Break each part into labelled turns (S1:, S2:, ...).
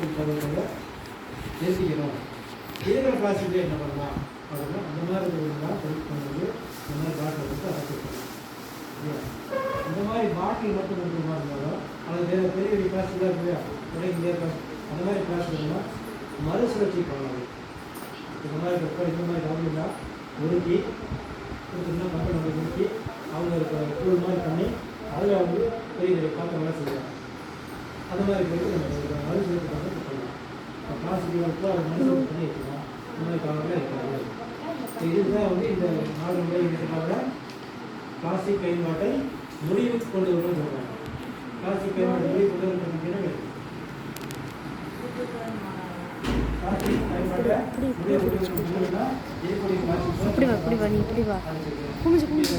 S1: Plastic கவர்களை பேசிக்கணும். இருக்கிற plastic என்ன பண்ணலாம் அப்படின்னா அந்த மாதிரி தான் ஹெல்ப் பண்ணுறது இந்த மாதிரி பாட்டில் வந்து அரைச்சிருக்கணும் இந்த மாதிரி பாட்டில் மட்டும் இருக்கிற மாதிரி இருந்தாலும் அது வேறு பெரிய பெரிய பிளாஸ்டிக் இருக்கு இல்லையா உடைக்கிலே அந்த மாதிரி பிளாஸ்டிக்லாம் மறுசுழற்சி பண்ணலாம். இந்த மாதிரி இருக்க இந்த மாதிரி கவனிலாம் உருக்கி கொடுத்துருந்தா மக்கள் நம்ம உருக்கி அவங்க இருக்க கூழ் மாதிரி பண்ணி அதில் வந்து பெரிய பெரிய பாத்திரம்லாம் செய்வாங்க அந்த மாதிரி போயிட்டு நம்ம பண்ணி பண்ணலாம் இப்போ அதை பண்ணி இந்த மாதிரி இருக்காது. இதுதான் வந்து இந்த நாலு முறை இருக்கிறாங்க பிளாஸ்டிக் பயன்பாட்டை முடிவுக்கு கொண்டு வரணும்னு சொல்கிறாங்க பிளாஸ்டிக் பயன்பாட்டை முடிவு கொண்டு வரணும் பிளாஸ்டிக் பயன்பாட்டை முடிவு கொண்டு வரணும்னா இருக்கக்கூடிய பிளாஸ்டிக்
S2: இப்படி வா இப்படி வா நீ இப்படி வா. குமிஞ்சு குமிஞ்சு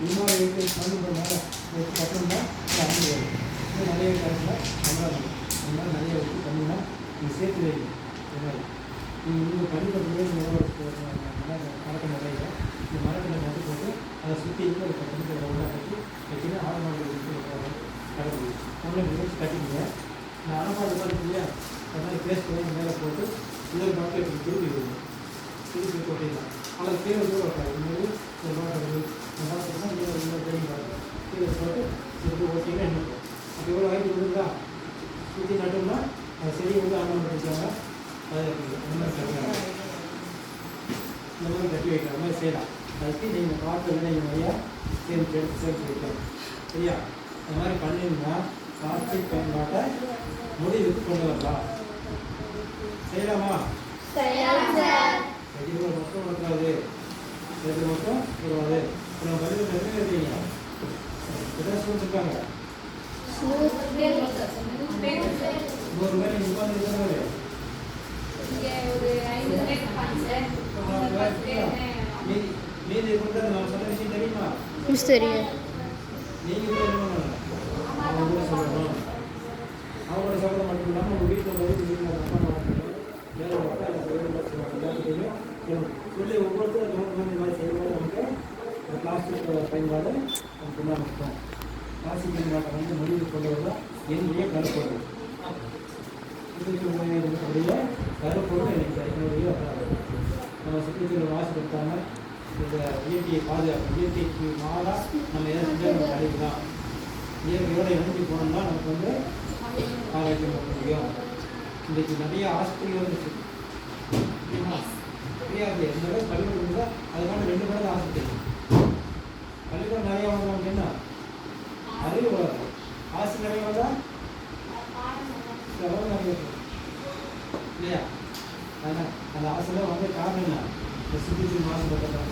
S3: இன்னொரு வச்சு போட்டு
S1: இது ஒரு வயசுல வந்து இது இருக்கும் வரும். நிறைய காலத்தில் நம்மளால் அதனால் நிறைய வச்சு பண்ணினா நீங்கள் சேர்த்து வைக்கணும் மாதிரி நீங்கள் நீங்கள் பண்ணி கட்டும்போது மரத்தை நிறைய இந்த மரத்தில் நட்டு போட்டு அதை சுற்றி இருந்து ஒரு பத்து நிமிஷம் உள்ள கட்டி வச்சுன்னா ஆரம்பத்தில் கடவுள் ஒன்றும் வச்சு கட்டிங்க இந்த அனுப்பாடு மாதிரி இல்லையா? அதனால் மாதிரி பேஸ்ட் பண்ணி மேலே போட்டு இன்னொரு பாட்டில் திருப்பி விடுவோம் திருப்பி போட்டிடலாம் அதில் கீழே தூரம் இந்த மாதிரி ஒரு பாட்டில் இந்த பாட்டில் இன்னொரு இன்னொரு பெரிய பாட்டில் கீழே போட்டு திருப்பி ஓட்டிங்கன்னா என்ன அப்போ எவ்வளோ வாய்ப்பு கொடுக்குதா சுற்றி நட்டோம்னா அந்த செடியை பண்ணிச்சாங்க அதை இந்த மாதிரி கட்டி வைக்கிற மாதிரி செய்யலாம். அதுக்கு நீங்கள் பார்த்து நீங்கள் நிறையா சேர்த்து எடுத்து சேர்த்து வைக்கலாம் சரியா? இந்த மாதிரி பண்ணிங்கன்னா பிளாஸ்டிக் பயன்பாட்டை முடிவுக்கு கொண்டு வரலாம். செய்யலாமா? வெஜிடபிள் மட்டும் வளர்க்காது இது மட்டும் வருவாது இப்போ நம்ம எத்தனை இருக்கீங்க. எத்தனை இருக்காங்க நூறு பேர் உட்காந்து எத்தனை மீதி கொடுத்தது நான் சொன்ன விஷயம் தெரியுமா
S2: தெரியும்
S1: நீங்கள் அவங்க கூட சொல்லணும் அவங்க கூட சொல்கிறது மட்டும் இல்லாமல் உங்கள் வீட்டில் போய் வீட்டில் அப்பா அம்மா இருக்கட்டும், வேற ஒரு அப்பா இல்லை வேறு சொல்லி ஒவ்வொருத்தரும் மாதிரி செய்யும்போது நமக்கு இந்த பிளாஸ்டிக் பயன்பாடு நமக்கு பிளாஸ்டிக் பயன்பாட்டை வந்து முடிவு கொண்டு வரலாம் என்னுடைய கருப்பொருள் சுற்றுச்சூழல் இருக்கக்கூடிய கருப்பொருள் எனக்கு என்னுடைய நம்ம சுற்றுச்சூழல் மாசுபடுத்தாமல் இந்த இயற்கையை பாதுகாப்பு இயற்கைக்கு மாறா நம்ம எதை செஞ்சால் நம்ம அழிக்கலாம் இயற்கையோட இணைஞ்சு போனோம்னா நமக்கு வந்து ஆரோக்கியம் பண்ண முடியும் இன்றைக்கு நிறைய ஆஸ்பத்திரிகள் வந்துச்சு தெரியுமா? தெரியாது எந்த அளவுக்கு பள்ளிக்கூடம் இருந்தால் அதுக்கான ரெண்டு மடங்கு ஆஸ்பத்திரி பள்ளிக்கூடம் நிறைய வந்தா அப்படின்னா அறிவு வளரும் ஆசை நிறைய வந்தா செலவு நிறைய இருக்கும். இல்லையா அதான் அந்த ஆசைலாம் வந்து காரணம் இந்த சுற்றுச்சூழல் மாசுபட்டதான்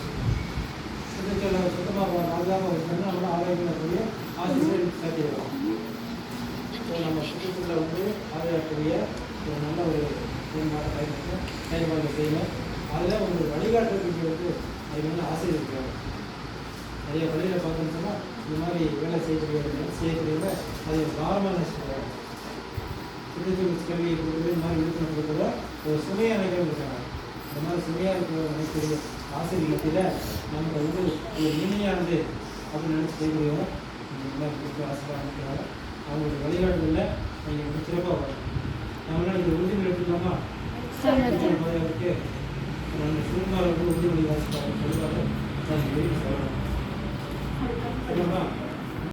S1: சுற்றுச்சூழல் சுத்தமாக பாதுகாப்பாக வச்சுருந்தா நம்மளும் ஆரோக்கியமாக இருக்கக்கூடிய ஆசிரியர் சேர்த்திடுவோம் ஸோ நம்ம சுற்றுச்சூழலை வந்து பாதுகாக்கக்கூடிய ஒரு நல்ல ஒரு செயல்பாட்டை பயன்படுத்த செயல்பாடு செய்யணும். அதில் ஒரு வழிகாட்டுறதுக்கு வந்து அதுக்கு வந்து ஆசிரியர் இருக்காங்க நிறைய வழியில் பார்த்தோம்னு சொன்னால் இந்த மாதிரி வேலை செய்யக்கூடியவங்க செய்யக்கூடியவங்க அது பாரமான சொல்லுவாங்க சுற்றுச்சூழல் கல்வி இருக்கிறது இந்த மாதிரி விழிப்புணர்வு கூட ஒரு சுமையாக நினைக்கிறாங்க இந்த மாதிரி சுமையாக இருக்கிற நினைக்கக்கூடிய ஆசிரியத்தில் மத்தியில் நமக்கு வந்து ஒரு இனிமையானது அப்படின்னு நினச்சி செய்கிறோம் இந்த மாதிரி ஆசிரியர் நினைக்கிறாங்க அவங்களுடைய வழிகாட்டுதலில் நீங்கள் வந்து சிறப்பாக வரணும் நம்மளால் இந்த உறுதிமொழி எடுத்துக்கலாமா சுற்றுச்சூழல் நம்ம சுருங்கால வந்து உறுதிமொழி வாசிப்பாங்க சொல்லுவாங்க நான்